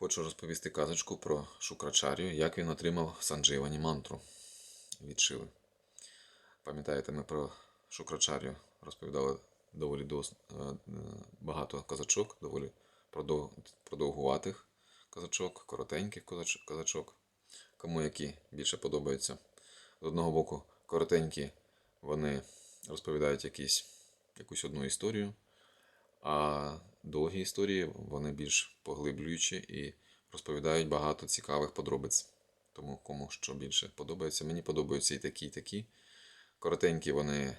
Хочу розповісти казочку про Шукрачарію, як він отримав Сандживані мантру від Шиви. Пам'ятаєте, ми про Шукрачарію розповідали доволі дос- е, е, багато казачок, доволі продов- продовгуватих казачок, коротеньких казач- казачок, кому які більше подобаються. З одного боку, коротенькі вони розповідають якісь, якусь одну історію, а довгі історії вони більш поглиблюючі і розповідають багато цікавих подробиць. Тому кому що більше подобається. Мені подобаються і такі, і такі. Коротенькі вони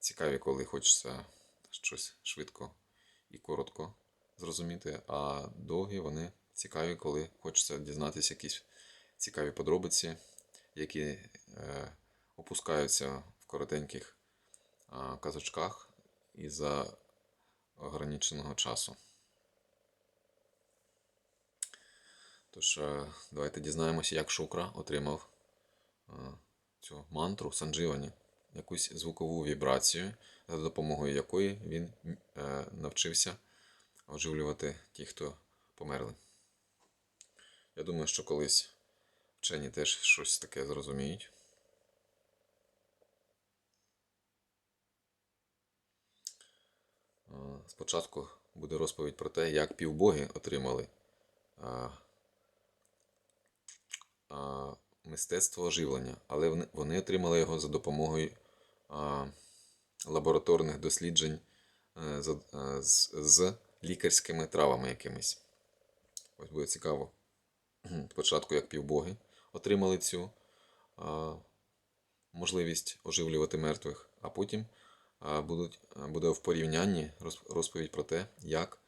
цікаві, коли хочеться щось швидко і коротко зрозуміти, а довгі вони цікаві, коли хочеться дізнатися якісь цікаві подробиці, які е, опускаються в коротеньких а, казочках із-за ограниченого часу. Тож, е, давайте дізнаємося, як Шукра отримав е, цю мантру Сандживані, якусь звукову вібрацію, за допомогою якої він е, навчився оживлювати ті, хто померли. Я думаю, що колись вчені теж щось таке зрозуміють. Спочатку буде розповідь про те, як півбоги отримали а, а, мистецтво оживлення, але вони, отримали його за допомогою а, лабораторних досліджень е, за- е, з, з лікарськими травами якимись. Ось буде цікаво. Спочатку, як півбоги отримали цю а, можливість оживлювати мертвих, а потім а, будуть, буде в порівнянні розповідь про те, як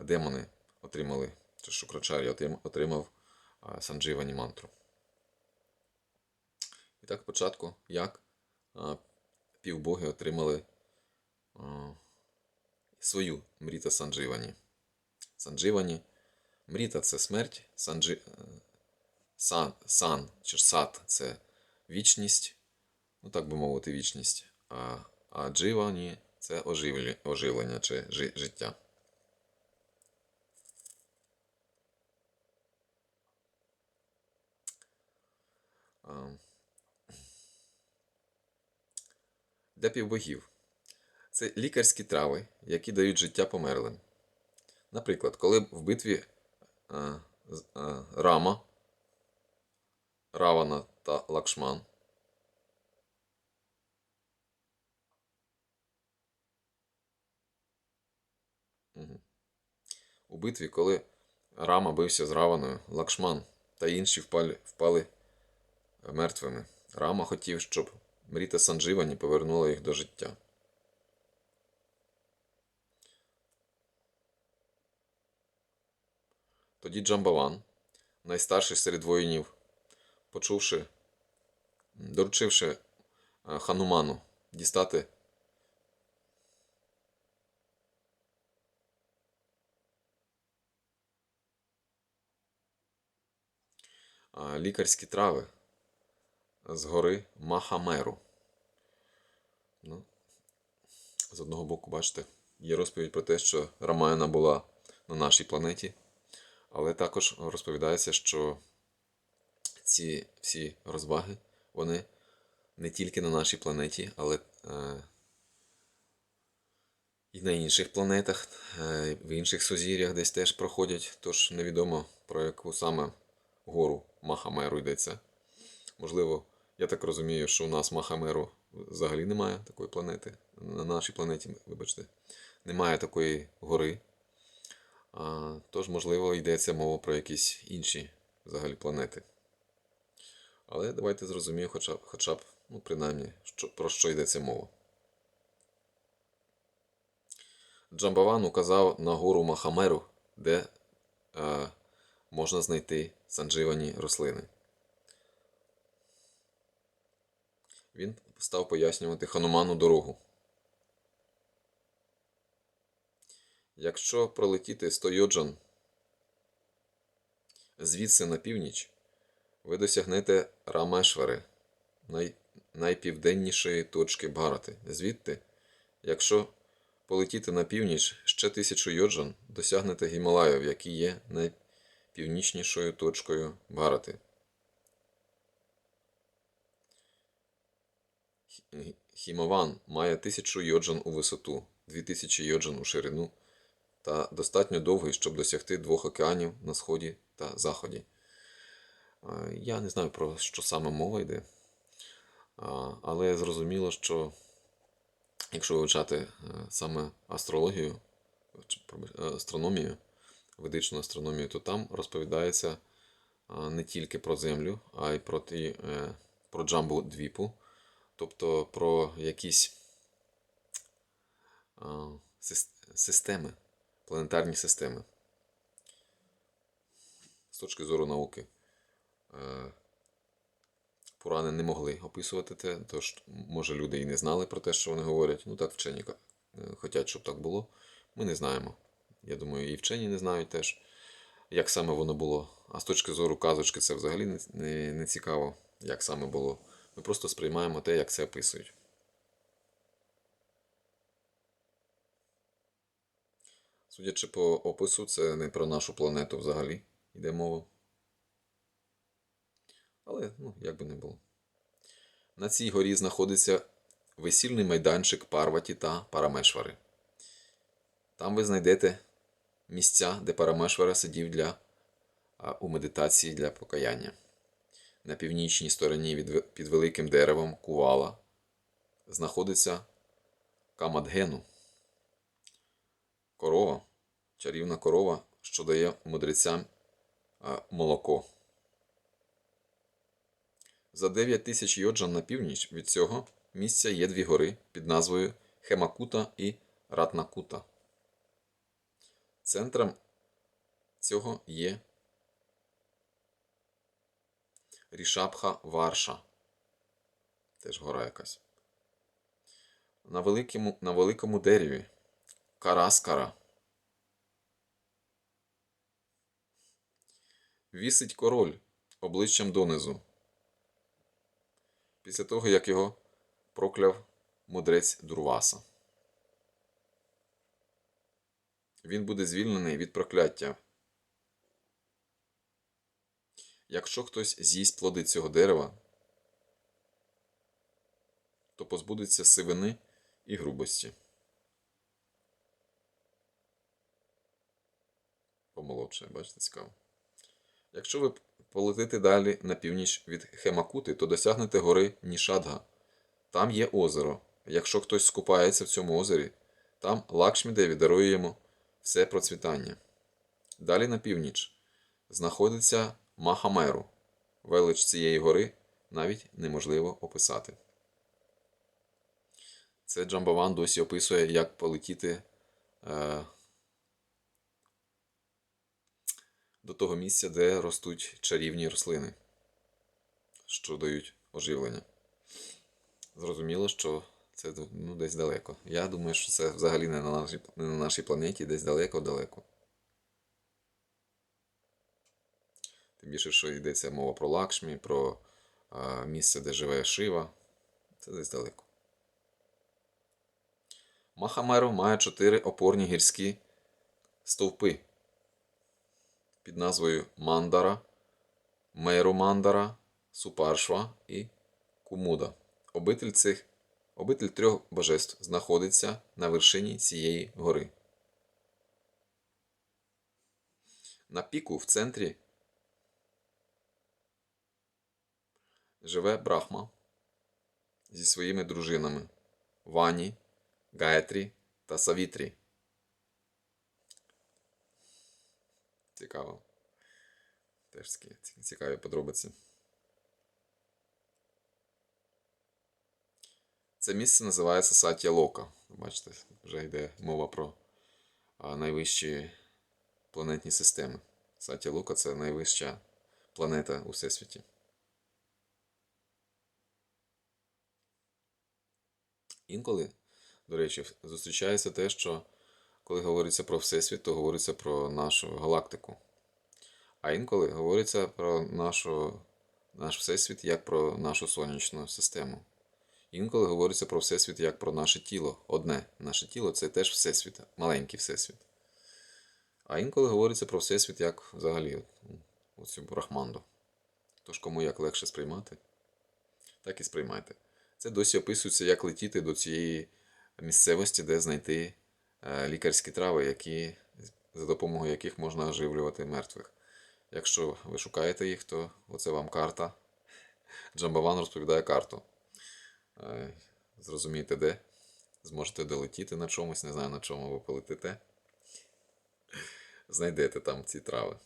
демони отримали, чи Шукрачарі отримав а, Сандживані мантру. І так, спочатку, як півбоги отримали свою Мріта Сандживані. Сандживані. Мріта це смерть, санджи, е, сан, сан чи ж сат це вічність, ну так би мовити, вічність. А дживані це оживлення чи жи, життя. Для півбогів. Це лікарські трави, які дають життя померлим. Наприклад, коли в битві з- е, Рама, Равана та Лакшман у битві, коли Рама бився з Раваною, Лакшман та інші впали, впали мертвими. Рама хотів, щоб Мріта Сандживані повернула їх до життя. Тоді Джамбаван, найстарший серед воїнів, почувши, доручивши е, Хануману дістати лікарські трави з гори Махамеру. Ну, з одного боку, бачите, є розповідь про те, що Рамаяна була на нашій планеті, але також розповідається, що ці всі розваги, вони не тільки на нашій планеті, але е, і на інших планетах, е, в інших сузір'ях десь теж проходять, тож невідомо про яку саме гору Махамеру йдеться. Можливо, я так розумію, що у нас Махамеру взагалі немає такої планети. На нашій планеті, вибачте, немає такої гори. А, тож, можливо, йдеться мова про якісь інші взагалі планети. Але давайте зрозуміємо хоча б, хоча б ну, принаймні, що, про що йдеться мова. Джамбаван указав на гору Махамеру, де е, можна знайти сандживані рослини. Він став пояснювати Хануману дорогу. Якщо пролетіти 100 йоджан звідси на північ, ви досягнете Рамешвари, най... найпівденнішої точки Бхарати. Звідти, якщо полетіти на північ ще тисячу йоджан, досягнете Гімалаїв, які є най... найпівнічнішою точкою Бгарати. Хі- Хімаван має 1000 йоджан у висоту, 2000 йоджан у ширину та достатньо довгий, щоб досягти двох океанів на сході та заході. Я не знаю про що саме мова йде, але зрозуміло, що якщо вивчати е, саме астрологію, е, астрономію, ведичну астрономію, то там розповідається не тільки про Землю, а й про, ті, е, про Джамбу Двіпу, тобто про якісь системи, планетарні системи. З точки зору науки. Е, Пурани не могли описувати те, тож, може, люди і не знали про те, що вони говорять. Ну так вчені е, хотять, щоб так було. Ми не знаємо. Я думаю, і вчені не знають теж, як саме воно було. А з точки зору казочки, це взагалі не, не, не цікаво, як саме було. Ми просто сприймаємо те, як це описують. Судячи по опису, це не про нашу планету взагалі йде мова. Але, ну, як би не було. На цій горі знаходиться весільний майданчик Парваті та Парамешвари. Там ви знайдете місця, де Парамешвара сидів для, у медитації для покаяння. На північній стороні від, під великим деревом Кувала знаходиться Камадгену. Корова, чарівна корова, що дає мудрецям молоко. За 9 тисяч йоджан на північ від цього місця є дві гори під назвою Хемакута і Ратнакута. Центром цього є Рішабха Варша. Теж гора якась. На великому, на великому дереві Караскара. Вісить король обличчям донизу. Після того, як його прокляв мудрець Дурваса. Він буде звільнений від прокляття. Якщо хтось з'їсть плоди цього дерева, то позбудеться сивини і грубості. Помолодше, бачите, цікаво. Якщо ви полетите далі на північ від Хемакути, то досягнете гори Нішадга. Там є озеро. Якщо хтось скупається в цьому озері, там Лакшмідеві дарує йому все процвітання. Далі на північ знаходиться Махамеру. Велич цієї гори навіть неможливо описати. Це Джамбаван досі описує, як полетіти е, до того місця, де ростуть чарівні рослини, що дають оживлення. Зрозуміло, що це ну, десь далеко. Я думаю, що це взагалі не на нашій, не на нашій планеті, десь далеко-далеко. Тим більше, що йдеться мова про Лакшмі, про а, місце, де живе Шива. Це десь далеко. Махамеру має чотири опорні гірські стовпи під назвою Мандара, Мейрумандара, Супаршва і Кумуда. Обитель цих обитель трьох божеств знаходиться на вершині цієї гори. На піку в центрі живе Брахма зі своїми дружинами Вані, Гаетрі та Савітрі. Цікаво. Теж цікаві подробиці. Це місце називається Сатія Лока. Бачите, вже йде мова про найвищі планетні системи. Сатія Лока це найвища планета у Всесвіті. Інколи, до речі, зустрічається те, що коли говориться про Всесвіт, то говориться про нашу галактику. А інколи говориться про нашу, наш Всесвіт як про нашу сонячну систему. Інколи говориться про Всесвіт як про наше тіло. Одне наше тіло це теж Всесвіт, маленький Всесвіт. А інколи говориться про Всесвіт як взагалі оцю Брахманду. Тож кому як легше сприймати, так і сприймайте. Це досі описується, як летіти до цієї місцевості, де знайти е, лікарські трави, які, за допомогою яких можна оживлювати мертвих. Якщо ви шукаєте їх, то оце вам карта. Джамбаван розповідає карту. Зрозумієте, де. Зможете долетіти на чомусь, не знаю на чому ви полетите. Знайдете там ці трави.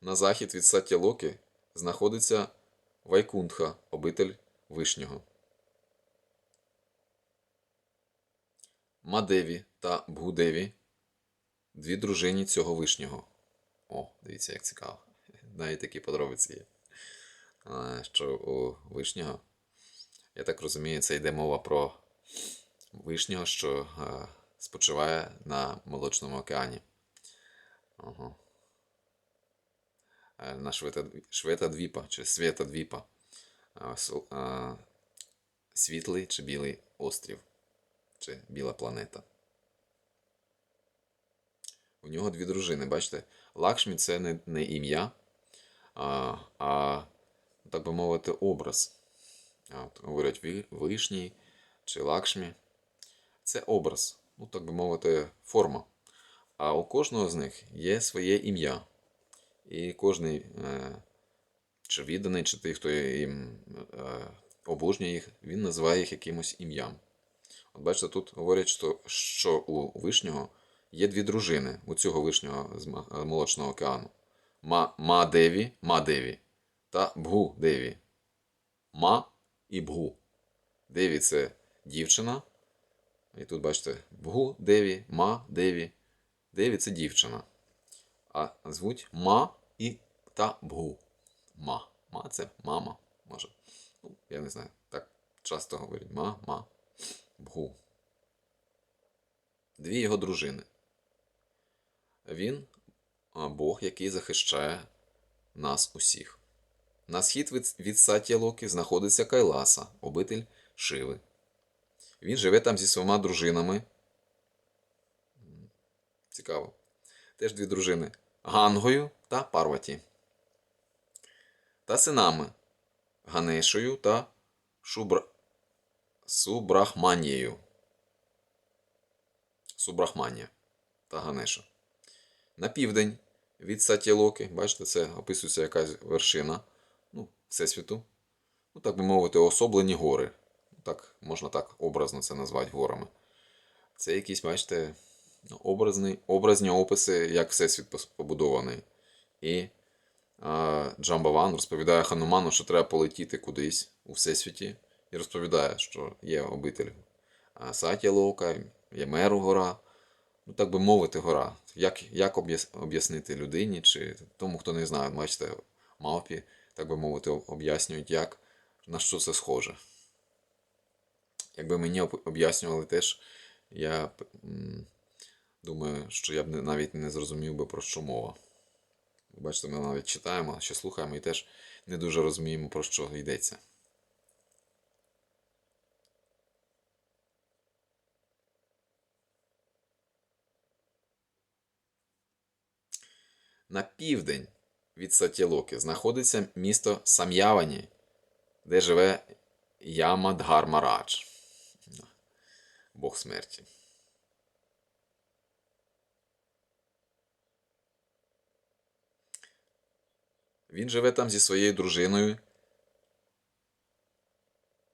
На захід від Саття-Локи знаходиться Вайкунтха, обитель Вишнього. Мадеві та Бгудеві дві дружині цього вишнього. О, дивіться, як цікаво. Навіть такі подробиці є. Що у вишнього, я так розумію, це йде мова про вишнього, що спочиває на Молочному океані. Ага. Е, На Швета, Шветадвіпа чи Светадвіпа. А, су- а, Світлий чи білий острів, чи біла планета. У нього дві дружини, бачите? Лакшмі це не, не ім'я, а, а, так би мовити, образ. От, говорять вишній чи лакшмі. Це образ, ну, так би мовити, форма. А у кожного з них є своє ім'я. І кожний, е, чи відданий, чи той, хто їм е, обожнює їх, він називає їх якимось ім'ям. От бачите, тут говорять, що, що у вишнього є дві дружини у цього вишнього з е, Молочного океану. Ма, Ма-Деві, Ма-Деві та Бгу-Деві. Ма і Бгу. Деві це дівчина. І тут бачите Бгу Деві, Ма Деві. Деві це дівчина. А звуть Ма і та Бгу. Ма. Ма це мама, може. Ну, я не знаю. Так часто говорять. Ма, ма, Бгу. Дві його дружини. Він Бог, який захищає нас усіх. На схід від, від Сатія Локи знаходиться Кайласа, обитель Шиви. Він живе там зі своїми дружинами. Цікаво. Теж дві дружини Гангою та Парваті. Та синами Ганешою та Шубра... Субрахманією. Субрахманія та Ганеша. На південь від Сатєлоки, бачите, це описується якась вершина Всесвіту. Ну, так би мовити, особлені гори. Так, можна так образно це назвати горами. Це якісь, бачите, ну, образні, образні описи, як Всесвіт побудований. І а, Джамбаван розповідає Хануману, що треба полетіти кудись у Всесвіті. І розповідає, що є обитель Сатя Лока, є Меру гора. Ну, так би мовити, гора. Як, як об'яснити людині чи тому, хто не знає, бачите, мавпі, так би мовити, об'яснюють, як, на що це схоже. Якби мені об'яснювали теж, я думаю, що я б навіть не зрозумів би про що мова. Бачите, ми навіть читаємо, що слухаємо і теж не дуже розуміємо, про що йдеться. На південь від Сатєлоки знаходиться місто Сам'явані, де живе Ямадгармарадж, Бог смерті. Він живе там зі своєю дружиною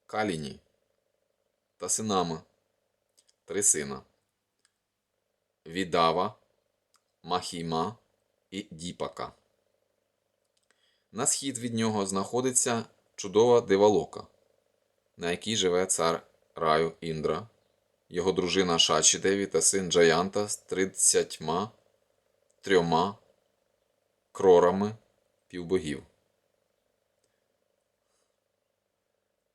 Каліні та синами. Три сина. Відава, Махіма і Діпака. На схід від нього знаходиться чудова дивалока, на якій живе цар раю Індра, його дружина Шачідеві та син Джаянта з тридцятьма трьома крорами півбогів.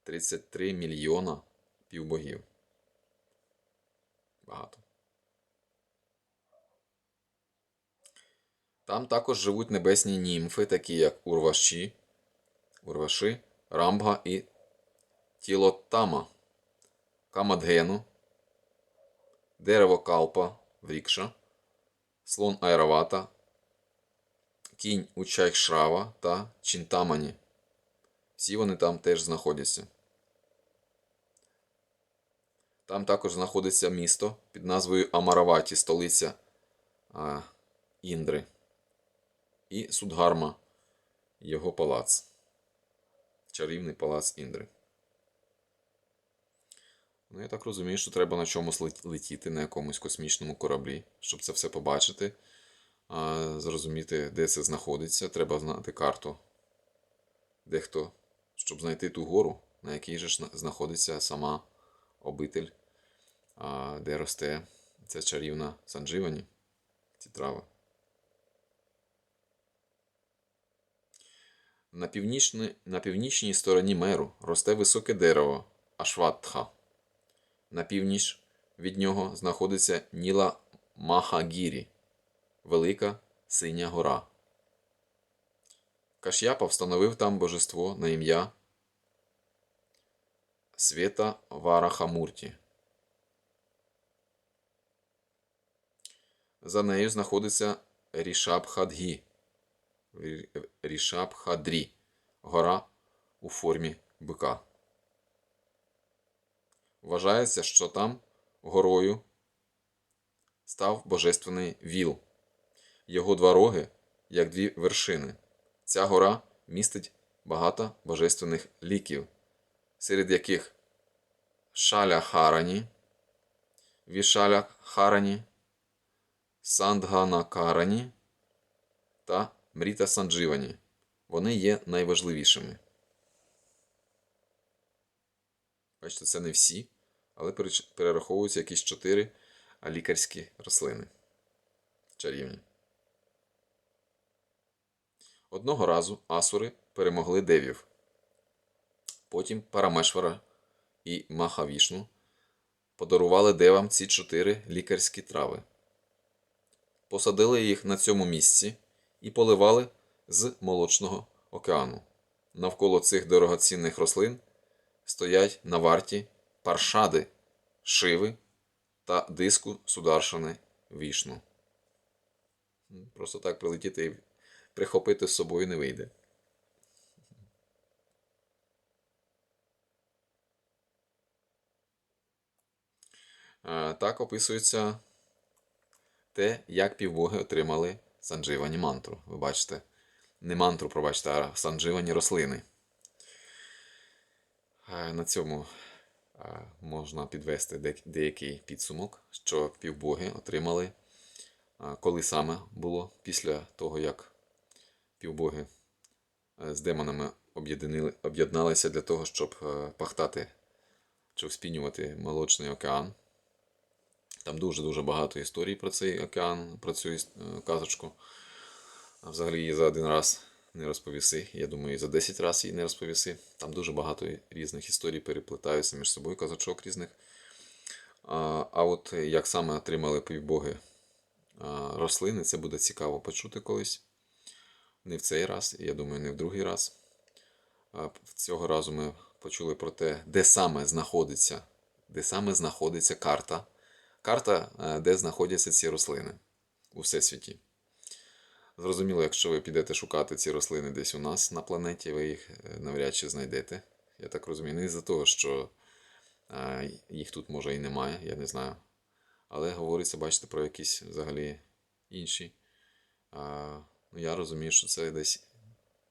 33 мільйона півбогів. Багато. Там також живуть небесні німфи, такі як Урваші, Урваши, Рамбга і Тілотама, Камадгену, дерево Калпа, Врікша, слон Айравата, кінь Учайшрава та Чінтамані. Всі вони там теж знаходяться. Там також знаходиться місто під назвою Амараваті, столиця а, Індри. І Судгарма, його палац. Чарівний палац Індри. Ну, я так розумію, що треба на чомусь летіти на якомусь космічному кораблі, щоб це все побачити, зрозуміти, де це знаходиться. Треба знати карту, де хто, щоб знайти ту гору, на якій же знаходиться сама обитель, де росте ця чарівна Сандживані, ці трави. На, північні, на північній стороні меру росте високе дерево Ашватха. На північ від нього знаходиться Ніла Махагірі, велика синя гора. Каш'япа встановив там божество на ім'я Света Варахамурті. За нею знаходиться Рішабхадгі, Рі- Рішабхадрі, гора у формі бика. Вважається, що там горою став божественний віл. Його два роги, як дві вершини. Ця гора містить багато божественних ліків, серед яких Шаля Харані, Вішаля Харані, Сандгана Карані та Сандживані. Вони є найважливішими. Бачите, це не всі, але перераховуються якісь чотири лікарські рослини. Чарівні. Одного разу асури перемогли девів. Потім Парамешвара і Махавішну подарували девам ці чотири лікарські трави. Посадили їх на цьому місці і поливали з молочного океану. Навколо цих дорогоцінних рослин стоять на варті паршади, шиви та диску сударшини вішну. Просто так прилетіти і прихопити з собою не вийде. Е, Так описується те, як півбоги отримали сандживані мантру. Ви бачите, не мантру, пробачте, а сандживані рослини. Е, На цьому е, можна підвести деякий підсумок, що півбоги отримали, е, коли саме було після того, як півбоги з демонами об'єдналися для того, щоб пахтати чи вспінювати молочний океан. Там дуже-дуже багато історій про цей океан, про цю е, казочку. Взагалі її за один раз не розповіси. Я думаю, і за 10 разів її не розповіси. Там дуже багато різних історій переплетаються між собою, казочок різних. А, а от як саме отримали півбоги рослини, це буде цікаво почути колись. Не в цей раз, я думаю, не в другий раз. Цього разу ми почули про те, де саме знаходиться, де саме знаходиться карта. Карта, е, де знаходяться ці рослини у всесвіті. Зрозуміло, якщо ви підете шукати ці рослини десь у нас на планеті, ви їх е, навряд чи знайдете. Я так розумію. Не із-за того, що е, їх тут може і немає, я не знаю. Але говориться, бачите, про якісь взагалі інші. Ну, я розумію, що це десь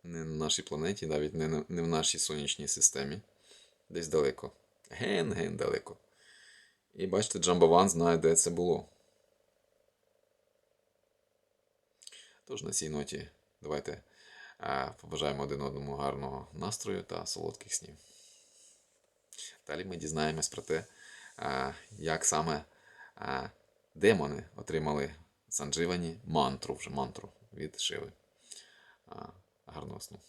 не на нашій планеті, навіть не в нашій сонячній системі. Десь далеко. Ген-ген далеко. І бачите, Джамбаван знає, де це було. Тож на цій ноті давайте е, побажаємо один одному гарного настрою та солодких снів. Далі ми дізнаємось про те, е, як саме е, демони отримали Сандживані мантру вже мантру від Шиви. Гарного сну.